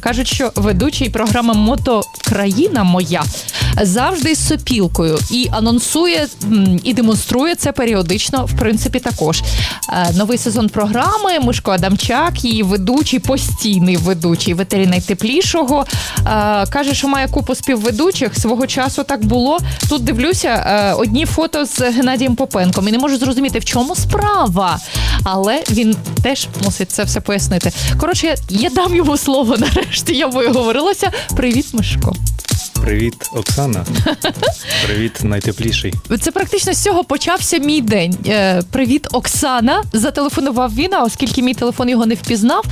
Кажуть, що ведучий програми Мото Країна моя завжди з сопілкою і анонсує і демонструє це періодично. В принципі, також Е, новий сезон програми. Мишко Адамчак, її ведучий, постійний ведучий ветері найтеплішого. Е, каже, що має купу співведучих. Свого часу так було. Тут дивлюся е, одні фото з Геннадієм Попенком і не можу зрозуміти, в чому справа. Але він теж мусить це все пояснити. Коротше, я, я дам йому слово нарешті. Я виговорилася. Привіт, Мишко. Привіт, Оксана. Привіт, найтепліший. Це практично з цього почався мій день. Е, привіт, Оксана. Зателефонував він, а оскільки мій телефон його не впізнав,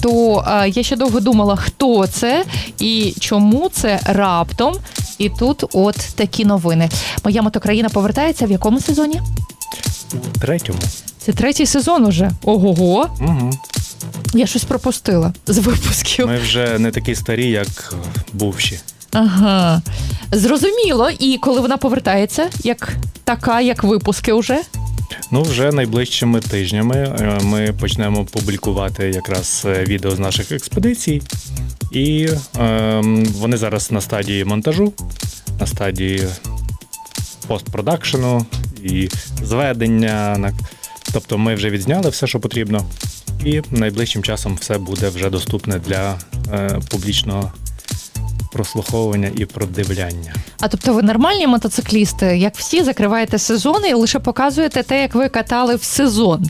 то е, я ще довго думала, хто це і чому це раптом. І тут от такі новини. Моя мотокраїна повертається в якому сезоні? Третьому. Це третій сезон уже. Ого-го. Угу. Я щось пропустила з випусків. Ми вже не такі старі, як бувші. Ага. Зрозуміло. І коли вона повертається, як така, як випуски уже. Ну, вже найближчими тижнями е, ми почнемо публікувати якраз е, відео з наших експедицій. І ем, вони зараз на стадії монтажу, на стадії постпродакшену і зведення. Тобто ми вже відзняли все, що потрібно, і найближчим часом все буде вже доступне для е, публічного прослуховування і продивляння. А тобто ви нормальні мотоциклісти, як всі, закриваєте сезони і лише показуєте те, як ви катали в сезон.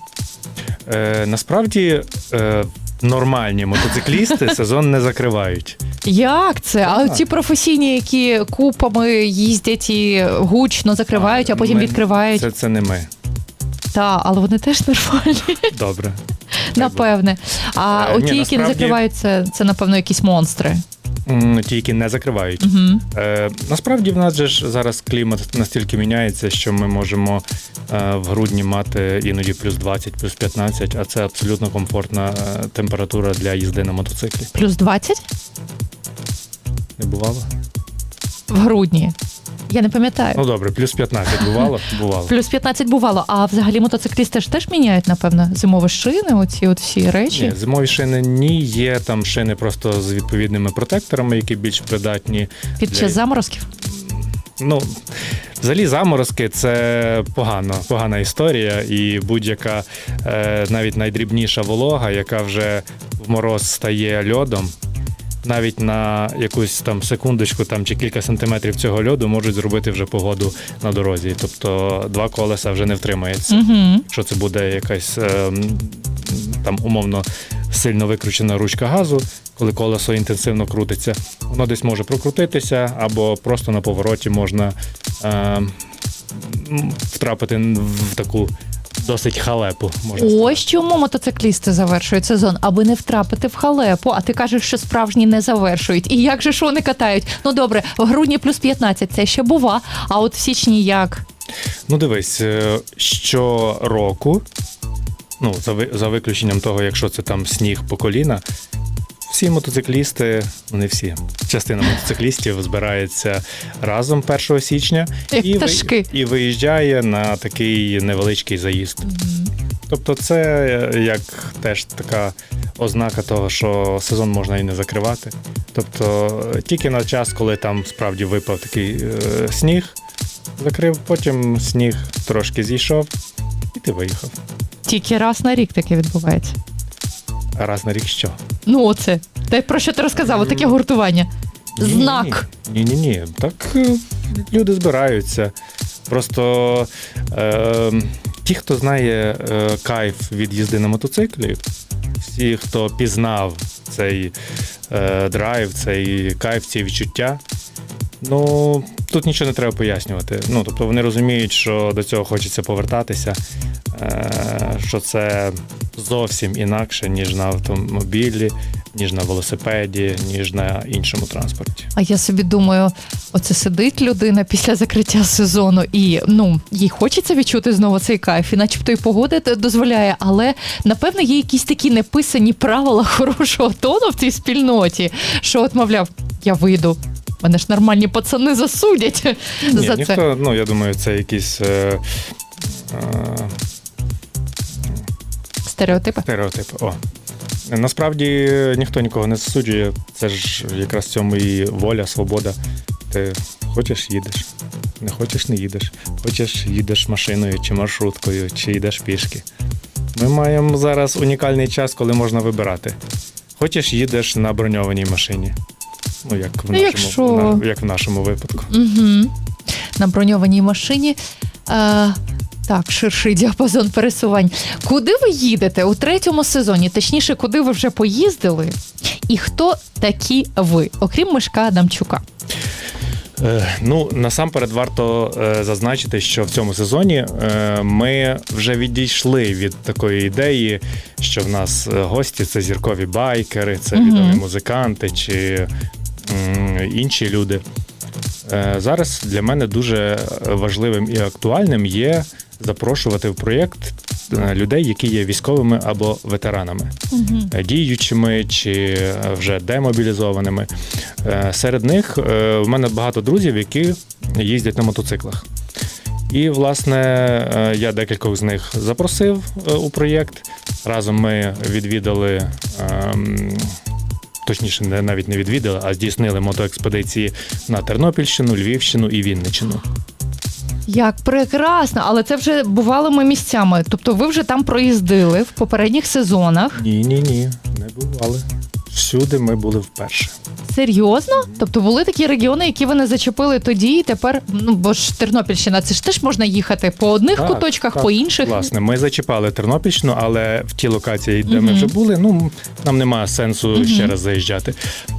Е, насправді е, нормальні мотоциклісти сезон не закривають. Як це? А Так. ті професійні, які купами їздять і гучно закривають, а потім Ми- відкривають. Це, це не ми. Та, але вони теж нормальні, Добре. напевне. А Е, оті, ні, які не насправді- закривають, це, це напевно якісь монстри. Ті, які не закривають. Угу. Е, насправді в нас же ж зараз клімат настільки міняється, що ми можемо е, в грудні мати іноді плюс 20, плюс 15, а це абсолютно комфортна е, температура для їзди на мотоциклі. Плюс 20 Не бувало? в грудні. Я не пам'ятаю. Ну добре, плюс 15 бувало? Бувало. Плюс 15 бувало. А взагалі мотоциклісти ж теж міняють, напевно, зимові шини, оці от всі речі. Ні, зимові шини ні, є там шини просто з відповідними протекторами, які більш придатні. Під для- час заморозків. Ну, взагалі, заморозки це погано, погана історія, і будь-яка е, навіть найдрібніша волога, яка вже в мороз стає льодом. Навіть на якусь там секундочку там чи кілька сантиметрів цього льоду можуть зробити вже погоду на дорозі. Тобто два колеса вже не втримається. Угу. Якщо це буде якась е, там умовно сильно викручена ручка газу, коли колесо інтенсивно крутиться, воно десь може прокрутитися, або просто на повороті можна е, втрапити в таку досить халепу. Можна Ось чому мотоциклісти завершують сезон, аби не втрапити в халепу. А ти кажеш, що справжні не завершують. І як же ж вони катають? Ну добре, в грудні плюс 15 це ще бува. А от в січні як? Ну, дивись, що щороку, ну, за, ви- за виключенням того, якщо це там сніг по коліна, всі мотоциклісти, ну не всі, частина мотоциклістів збирається разом 1 січня Як і, ви- і виїжджає на такий невеличкий заїзд. Тобто, це е, як теж така ознака того, що сезон можна і не закривати. Тобто, е, тільки на час, коли там справді випав такий е, сніг, закрив, потім сніг трошки зійшов, і ти виїхав. Тільки раз на рік таке відбувається. Раз на рік що? Ну оце. Те, про що ти розказав, таке гуртування. Знак. Ні, ні, ні. Так е, люди збираються. Просто е, ті, хто знає е, кайф від їзди на мотоциклі, всі, хто пізнав цей е, драйв, цей кайф, ці відчуття. Ну, тут нічого не треба пояснювати. Ну, тобто вони розуміють, що до цього хочеться повертатися, е, що це зовсім інакше, ніж на автомобілі, ніж на велосипеді, ніж на іншому транспорті. А я собі думаю, оце сидить людина після закриття сезону, і ну їй хочеться відчути знову цей кайф, і начебто і погода дозволяє, але напевно є якісь такі неписані правила хорошого тону в цій спільноті, що от, мовляв, я вийду. Мене ж нормальні пацани засудять Ні, за це. ну я думаю, це якісь е, е, Стереотипи. стереотипи. О. Насправді ніхто нікого не засуджує. Це ж якраз в цьому і воля, свобода. Ти хочеш їдеш, не хочеш не їдеш. Хочеш їдеш машиною чи маршруткою, чи йдеш пішки. Ми маємо зараз унікальний час, коли можна вибирати. Хочеш їдеш на броньованій машині. Ну, як в Ну, нашому, якщо- на- як в нашому випадку. Угу. На броньованій машині. Е, так, ширший діапазон пересувань. Куди ви їдете у третьому сезоні? Точніше, куди ви вже поїздили? І хто такі ви, окрім Мишка Адамчука? Е, Ну, насамперед варто е, зазначити, що в цьому сезоні е, ми вже відійшли від такої ідеї, що в нас е, гості це зіркові байкери, це відомі музиканти чи інші люди. Е, Зараз для мене дуже важливим і актуальним є запрошувати в проєкт е, людей, які є військовими або ветеранами Угу. діючими чи вже демобілізованими. Серед них в мене багато друзів, які їздять на мотоциклах. І, власне, я декількох з них запросив у проєкт. Разом ми відвідали. Точніше, не навіть не відвідали, а здійснили мотоекспедиції на Тернопільщину, Львівщину і Вінничину. Як прекрасно, але це вже бувалими місцями. Тобто ви вже там проїздили в попередніх сезонах. Ні, ні, ні, не бували. Всюди ми були вперше. Серйозно? Тобто були такі регіони, які ви не зачепили тоді, і тепер, ну бо ж Тернопільщина, це ж теж можна їхати по одних Так, куточках, так, по інших. Власне, ми зачіпали Тернопільщину, але в ті локації, де ми Мгм. вже були, ну нам немає сенсу ще раз заїжджати.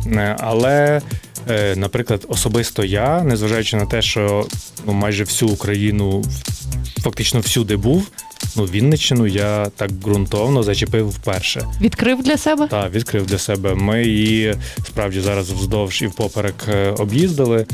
Е, Але, е, наприклад, особисто я, незважаючи на те, що ну, майже всю Україну фактично всюди був. Ну, Вінниччину я так ґрунтовно зачепив вперше. Відкрив для себе? Так, відкрив для себе. Ми її справді зараз вздовж і впоперек е, об'їздили.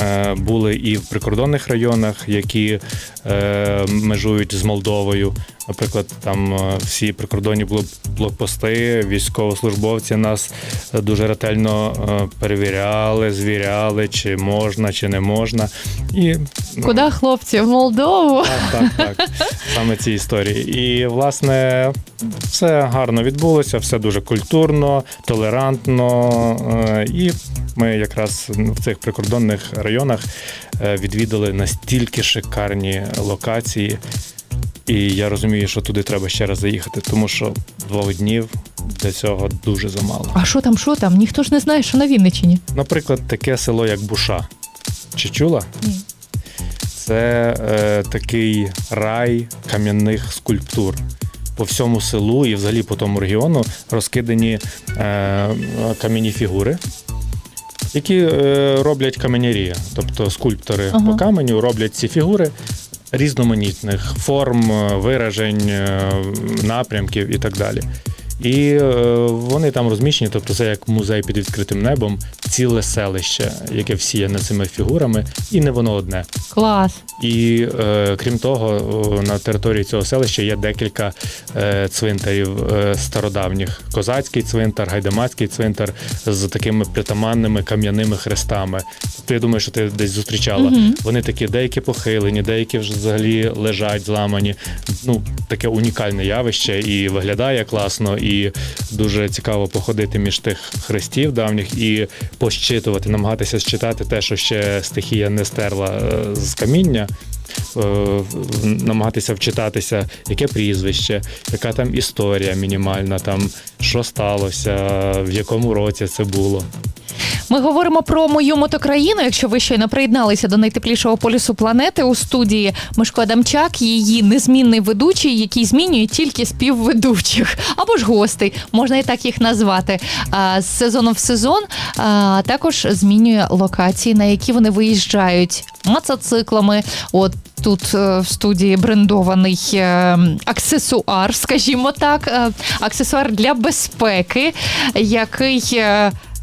Е, Були і в прикордонних районах, які е, межують з Молдовою. Наприклад, там е, всі прикордонні блок- блокпости, військовослужбовці нас е, дуже ретельно е, перевіряли, звіряли, чи можна, чи не можна. І ну, Куди хлопці? В Молдову? так, так, так. Саме ці історії. І, власне, все гарно відбулося, все дуже культурно, толерантно. І ми якраз в цих прикордонних районах відвідали настільки шикарні локації. І я розумію, що туди треба ще раз заїхати, тому що двох днів для цього дуже замало. А що там, що там? Ніхто ж не знає, що на Вінниччині. Наприклад, таке село, як Буша. Чи чула? Ні. Це е, такий рай кам'яних скульптур. По всьому селу і взагалі по тому регіону розкидані е, кам'яні фігури, які е, роблять каменярі. Тобто скульптори Ага. по каменю роблять ці фігури різноманітних форм, е, виражень, е, напрямків і так далі. І е, вони там розміщені, тобто це як музей під відкритим небом, ціле селище, яке всіяне цими фігурами, і не воно одне. Клас. І е, крім того, на території цього селища є декілька е, цвинтарів е, стародавніх: козацький цвинтар, гайдамацький цвинтар з такими притаманними кам'яними хрестами. Тобто я думаю, що ти десь зустрічала. Мгм. Вони такі деякі похилені, деякі вже взагалі лежать зламані. Ну, таке унікальне явище і виглядає класно, і дуже цікаво походити між тих хрестів давніх і пощитувати, намагатися считати те, що ще стихія не стерла е, з каміння. е, Намагатися вчитатися, яке прізвище, яка там історія мінімальна, там що сталося, в якому році це було. Ми говоримо про мою мотокраїну. Якщо ви щойно приєдналися до найтеплішого полюсу планети у студії Мишко Адамчак, її незмінний ведучий, який змінює тільки співведучих або ж гостей, можна і так їх назвати. З сезону в сезон а також змінює локації, на які вони виїжджають мотоциклами. От тут е, в студії брендований е, аксесуар, скажімо так, е, аксесуар для безпеки, який.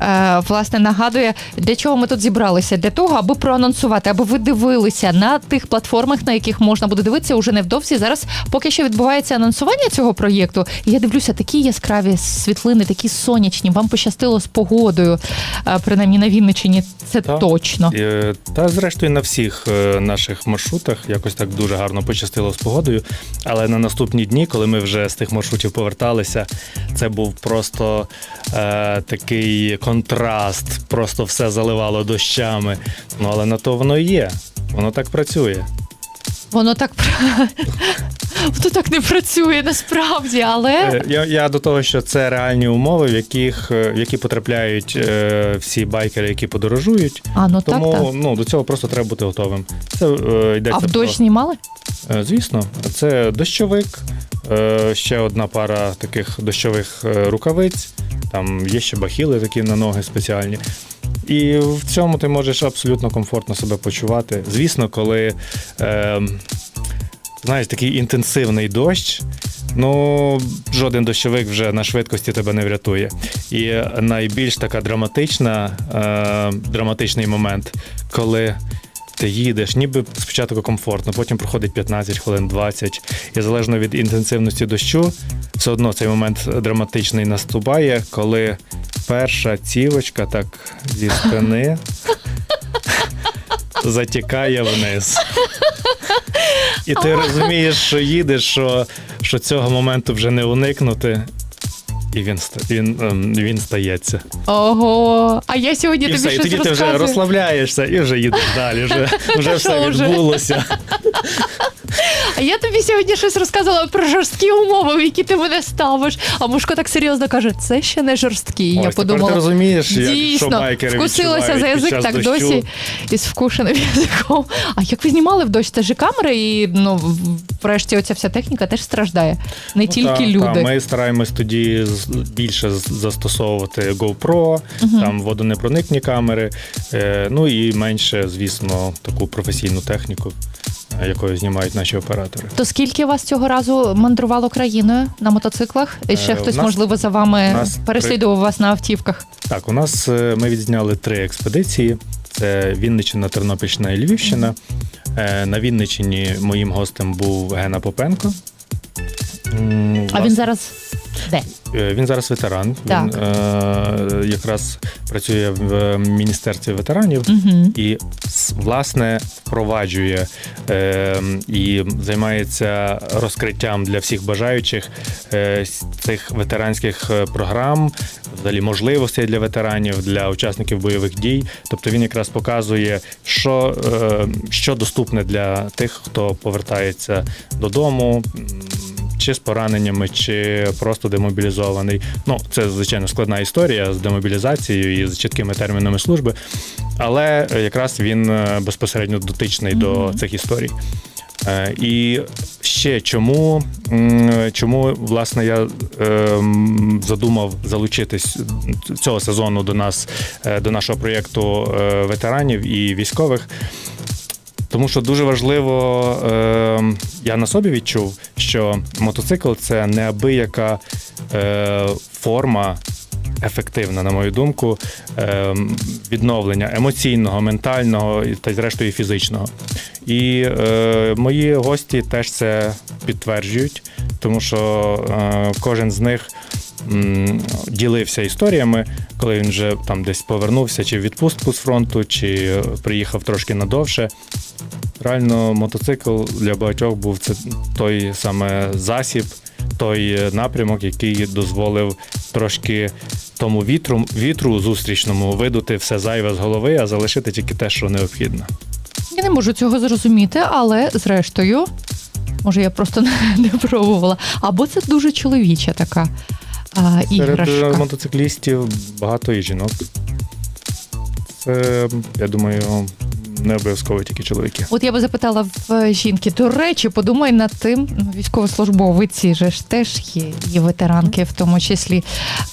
Е, Власне, нагадує, для чого ми тут зібралися? Для того, аби проанонсувати, аби ви дивилися на тих платформах, на яких можна буде дивитися уже невдовзі. Зараз поки що відбувається анонсування цього проєкту. Я дивлюся, такі яскраві світлини, такі сонячні. Вам пощастило з погодою. е, принаймні на Вінниччині, це Так. точно. Е, Та зрештою на всіх наших маршрутах якось так дуже гарно пощастило з погодою. Але на наступні дні, коли ми вже з тих маршрутів поверталися, це був просто е, такий контраст, просто все заливало дощами. Ну але на то воно і є. Воно так працює. Воно так воно так не працює насправді, але Е, Я, я до того, що це реальні умови, в яких е, в які потрапляють е, всі байкери, які подорожують. а ну Тому так, так. ну до цього просто треба бути готовим. Це е, йдеться А в про- дощ знімали? Е, Звісно, це дощовик, ще одна пара таких дощових е, рукавиць. Там є ще бахіли такі на ноги спеціальні. І в цьому ти можеш абсолютно комфортно себе почувати. Звісно, коли е, знаєш, такий інтенсивний дощ. Ну, жоден дощовик вже на швидкості тебе не врятує. І найбільш така драматична, е, драматичний момент, коли ти їдеш, ніби спочатку комфортно, потім проходить 15 хвилин, 20. І залежно від інтенсивності дощу, все одно цей момент драматичний наступає, коли перша цівочка так зі спини затікає вниз. І ти розумієш, що їдеш, що, що цього моменту вже не уникнути. І він, він, ем, він стається. Ого. А я сьогодні І тобі все, і тоді розказую. ти вже розслабляєшся і вже їдеш далі. Вже, вже все відбулося. А я тобі сьогодні щось розказувала про жорсткі умови, в які ти мене ставиш. А Мушко так серйозно каже: це ще не жорсткі. я Ось тепер подумала. ти розумієш, як, що Дійсно, байкери вкусилася за під язик час так дощу. досі із вкушеним язиком. А як ви знімали в дощ? Це ж і камери, і ну врешті оця вся техніка теж страждає. Не Ну, тільки та, люди. Та, ми стараємось тоді з- більше з- застосовувати GoPro, там водонепроникні камери, е, ну і менше, звісно, таку професійну техніку, якою знімають наші оператори. То скільки вас цього разу мандрувало країною на мотоциклах? І ще Е, хтось, нас- можливо, за вами переслідував вас на автівках? Так, у нас е, ми відзняли три експедиції: це Вінниччина, Тернопільщина і Львівщина. Е, На Вінниччині моїм гостем був Гена Попенко. А він зараз де? Е, Він зараз ветеран. Так. Він е, якраз працює в міністерстві ветеранів Угу. і власне впроваджує е, і займається розкриттям для всіх бажаючих е, цих ветеранських е, програм, взагалі можливостей для ветеранів, для учасників бойових дій. Тобто він якраз показує, що, е, що доступне для тих, хто повертається додому. Чи з пораненнями, чи просто демобілізований. Ну, це звичайно складна історія з демобілізацією і з чіткими термінами служби, але е, якраз він е, безпосередньо дотичний до цих історій. Е, І ще чому, чому власне я ем, задумав залучитись цього сезону до нас, е, до нашого проєкту е, ветеранів і військових. Тому що дуже важливо, е, я на собі відчув, що мотоцикл це неабияка е, форма. Ефективна, на мою думку, е, відновлення емоційного, ментального та зрештою фізичного. І е, мої гості теж це підтверджують, тому що е, кожен з них м, ділився історіями, коли він вже там десь повернувся, чи в відпустку з фронту, чи е, приїхав трошки надовше. Реально, мотоцикл для багатьох був це той саме засіб, той напрямок, який дозволив трошки тому вітру, вітру зустрічному видути все зайве з голови, а залишити тільки те, що необхідно. Я не можу цього зрозуміти, але зрештою, може, я просто не, не пробувала. Або це дуже чоловіча така а, Серед е, мотоциклістів багато і жінок. Це, я думаю, не обов'язково тільки чоловіки. От я би запитала в е, жінки. До речі, подумай над тим, ну, військовослужбовиці же ж теж є, і ветеранки, в тому числі.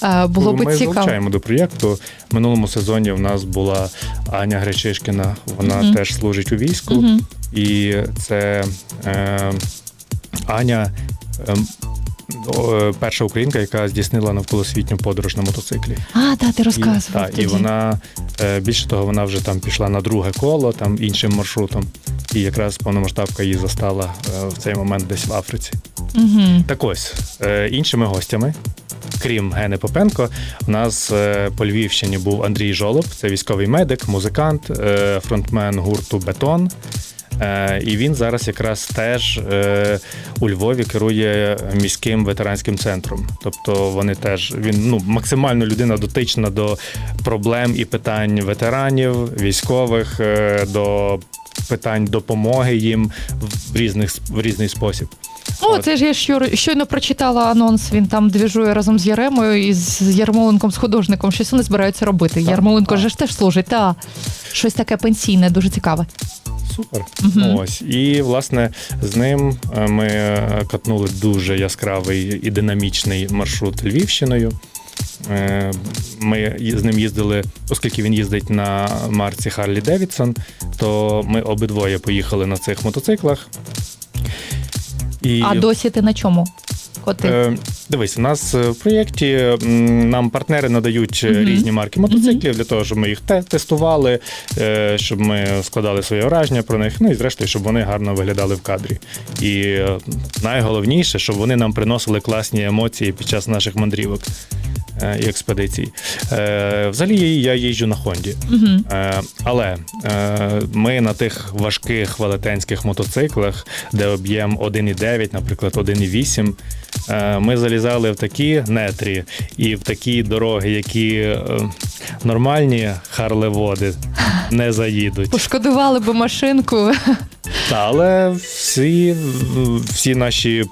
Е, Було би цікаво. Ми залучаємо до проєкту. В минулому сезоні в нас була Аня Гречишкіна, вона Мгм. теж служить у війську. Мгм. І це е, Аня. е, Перша українка, яка здійснила навколосвітню подорож на мотоциклі. А, так, ти І, розказував. та, і вона е, більше того, вона вже там пішла на друге коло, там іншим маршрутом. І якраз повномасштабка її застала е, в цей момент десь в Африці. Мгм. Так ось, е, іншими гостями крім Гени Попенко, у нас е, по Львівщині був Андрій Жолоб, це військовий медик, музикант, е, фронтмен гурту Бетон. Е, І він зараз якраз теж е, у Львові керує міським ветеранським центром. Тобто вони теж він ну максимально людина дотична до проблем і питань ветеранів, військових, е, до питань допомоги їм в різних в різний спосіб. О, От. це ж я щойно- прочитала анонс. Він там двіжує разом з Яремою і з Ярмоленком, з художником. Щось вони збираються робити. Так, Ярмоленко так. ж теж служить. Та щось таке пенсійне, дуже цікаве. Супер. Мгм. Ось. І власне з ним е, ми е, катнули дуже яскравий і динамічний маршрут Львівщиною. Е, Ми з ним їздили, оскільки він їздить на марці Харлі Девідсон, то ми обидвоє поїхали на цих мотоциклах. І, А досі ти на чому? Коти? Е, дивись, у нас е, в проєкті м, нам партнери надають е, Мгм. різні марки мотоциклів для того, щоб ми їх те- тестували, е, щоб ми складали своє враження про них. Ну і зрештою, щоб вони гарно виглядали в кадрі. І е, найголовніше, щоб вони нам приносили класні емоції під час наших мандрівок. Е, І експедицій. Е, взагалі я їжджу на Хонді. Угу. Але ми на тих важких велетенських мотоциклах, де об'єм 1,9, наприклад, 1,8, е, ми залізали в такі нетрі і в такі дороги, які нормальні харлеводи не заїдуть. Пошкодували би машинку. Та, але всі, всі наші.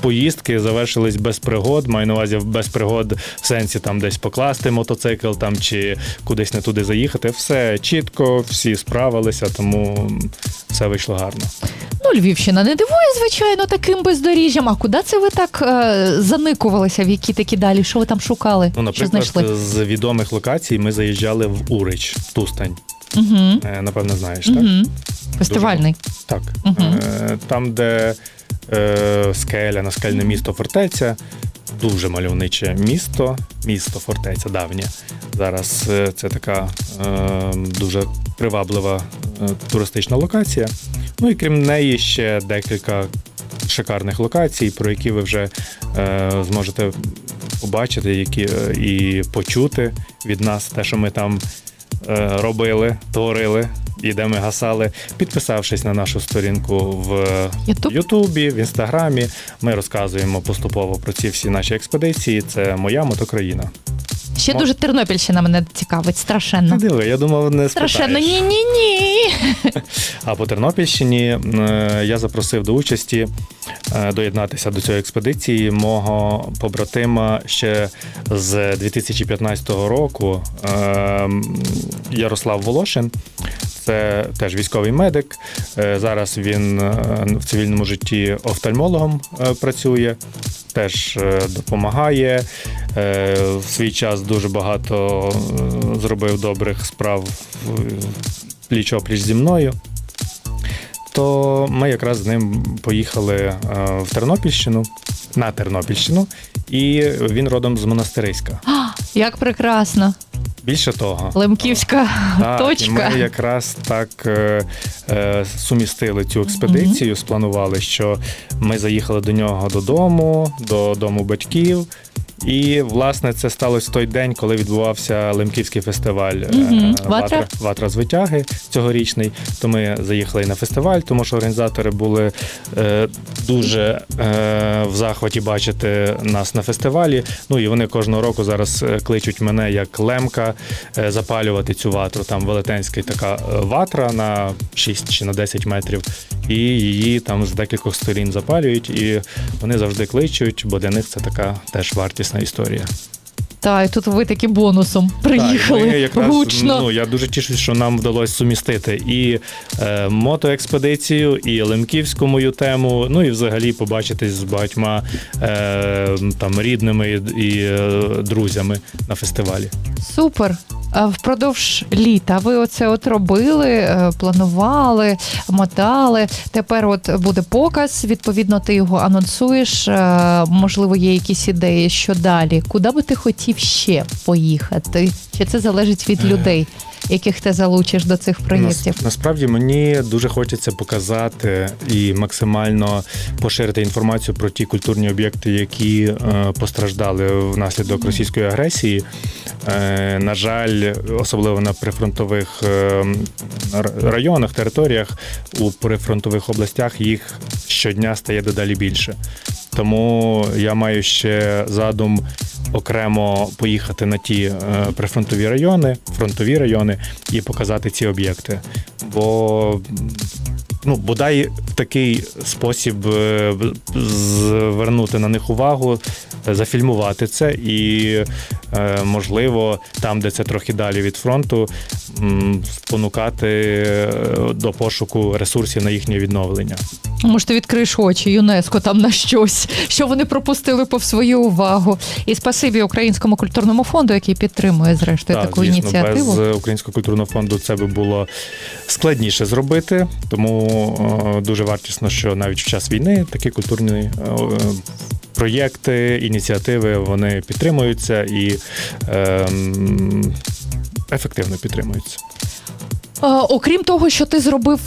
Поїздки завершились без пригод. Маю на увазі без пригод в сенсі там десь покласти мотоцикл там чи кудись не туди заїхати. Все чітко, всі справилися, тому все вийшло гарно. Ну, Львівщина не дивує, звичайно, таким бездоріжжям. А куди це ви так е, заникувалися? В які такі далі? Що ви там шукали? Ну, Що знайшли? з відомих локацій ми заїжджали в Урич, Тустань. Угу. Е, Напевно, знаєш, так? Угу. Фестивальний. Так. Мгм. Е, Там, де е, скеля, наскельне місто фортеця, дуже мальовниче місто, місто фортеця давнє. Зараз е, це така е, дуже приваблива е, туристична локація. Ну і крім неї, ще декілька шикарних локацій, про які ви вже е, зможете побачити які, е, і почути від нас те, що ми там е, робили, творили і де ми гасали, підписавшись на нашу сторінку в Ютуб? Ютубі, в Інстаграмі. Ми розказуємо поступово про ці всі наші експедиції. Це моя мотокраїна. Ще Мо- дуже Тернопільщина мене цікавить, страшенно. Не диви, я думав, не Страшенно, ні, ні, ні. А по Тернопільщині е, я запросив до участі е, доєднатися до цієї експедиції мого побратима ще з 2015 року е, Ярослав Волошин. Це теж військовий медик. Е, Зараз він е, в цивільному житті офтальмологом е, працює, теж допомагає. В свій час дуже багато зробив добрих справ пліч опліч зі мною. То ми якраз з ним поїхали в Тернопільщину, на Тернопільщину, і він родом з монастириська. Як прекрасно. Більше того, Лемківська так, і точка. ми якраз так е, е, сумістили цю експедицію, спланували, що ми заїхали до нього додому, до дому батьків. І власне це сталося в той день, коли відбувався Лемківський фестиваль Мгм. Ватра? Ватра з витяги цьогорічний. То ми заїхали на фестиваль, тому що організатори були е, дуже е, в захваті бачити нас на фестивалі. Ну і вони кожного року зараз е, кличуть мене як лемка е, запалювати цю ватру. Там велетенська така ватра на 6 чи на 10 метрів, і її там з декількох сторін запалюють. І вони завжди кличуть, бо для них це така теж вартісна історія. Та, і тут ви таки бонусом приїхали Так, ми якраз, гучно. Ну, я дуже тішусь, що нам вдалося сумістити і е, мотоекспедицію, і лемківську мою тему. Ну і взагалі побачитись з багатьма е, там рідними і, і е, друзями на фестивалі. Супер. А Впродовж літа ви оце от робили, е, планували, мотали. Тепер от буде показ. Відповідно, ти його анонсуєш. Е, Можливо, є якісь ідеї, що далі. Куди би ти хотів ще поїхати? Чи це залежить від Е, людей? Яких ти залучиш до цих проєктів? Нас- насправді мені дуже хочеться показати і максимально поширити інформацію про ті культурні об'єкти, які е, постраждали внаслідок російської агресії. Е, на жаль, особливо на прифронтових е, районах, територіях у прифронтових областях їх щодня стає дедалі більше. Тому я маю ще задум окремо поїхати на ті е, прифронтові райони, фронтові райони і показати ці об'єкти. Бо ну, бодай в такий спосіб е, звернути на них увагу, зафільмувати це і, е, можливо, там, де це трохи далі від фронту, спонукати е, до пошуку ресурсів на їхнє відновлення. Може, ти відкриєш очі ЮНЕСКО там на щось, що вони пропустили повз свою увагу. І спасибі Українському культурному фонду, який підтримує зрештою таку звісно, ініціативу. без Українського культурного фонду це би було складніше зробити, тому е, дуже вартісно, що навіть в час війни такі культурні е, е, проєкти, ініціативи вони підтримуються і е, ефективно підтримуються. Окрім того, що ти зробив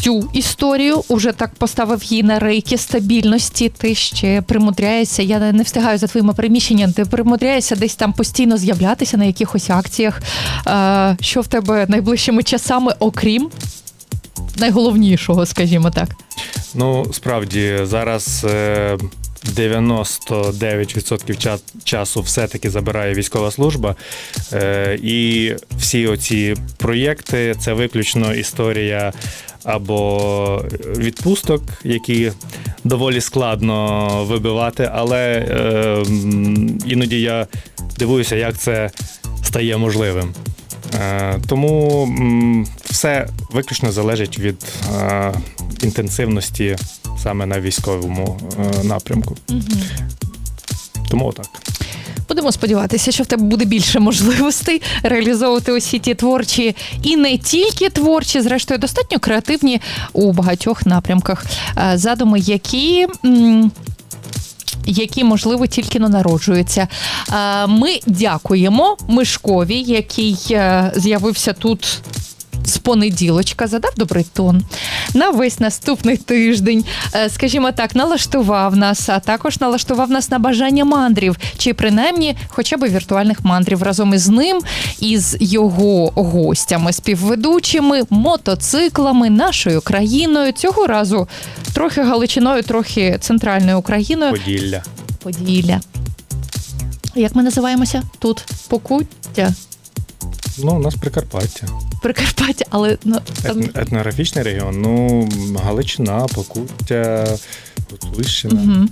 цю історію, уже так поставив її на рейки стабільності. Ти ще примудряєшся. Я не встигаю за твоїми приміщеннями. Ти примудряєшся десь там постійно з'являтися на якихось акціях. Що в тебе найближчими часами, окрім найголовнішого, скажімо так. Ну, справді, зараз е, 99% часу все-таки забирає військова служба. Е, І всі оці проєкти це виключно історія або відпусток, які доволі складно вибивати, але е, іноді я дивуюся, як це стає можливим. Е, Тому все виключно залежить від е, інтенсивності саме на військовому е, напрямку. Тому отак. Будемо сподіватися, що в тебе буде більше можливостей реалізовувати усі ті творчі і не тільки творчі, зрештою, достатньо креативні у багатьох напрямках. Задуми, які. Які можливо тільки но народжуються. Е, Ми дякуємо Мишкові, який е, з'явився тут з понеділочка, задав добрий тон на весь наступний тиждень. е, Скажімо так, налаштував нас, а також налаштував нас на бажання мандрів, чи принаймні хоча б віртуальних мандрів разом із ним і з його гостями, співведучими, мотоциклами, нашою країною. Цього разу трохи Галичиною, трохи центральною Україною. Поділля. Поділля. Як ми називаємося тут? Покуття. Ну, у нас Прикарпаття. Прикарпаття, але ну, там Етн- етнографічний регіон. Ну, Галичина, Покуття, Гуцульщина. Мгм.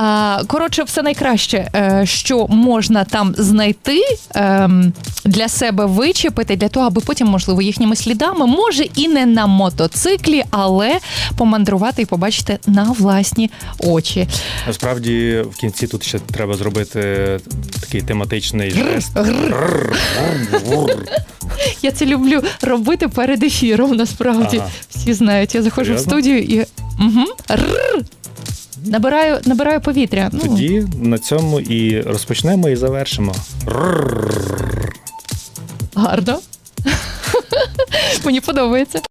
А, коротше, все найкраще, е, що можна там знайти ем, для себе вичепити, для того, аби потім, можливо, їхніми слідами, може і не на мотоциклі, але помандрувати і побачити на власні очі. Насправді, в кінці тут ще треба зробити такий тематичний жест. Я це люблю робити перед ефіром. Насправді всі знають. Я заходжу в студію і угу, набираю, набираю повітря. Ну, Тоді на цьому і розпочнемо і завершимо. гарно. Мені подобається.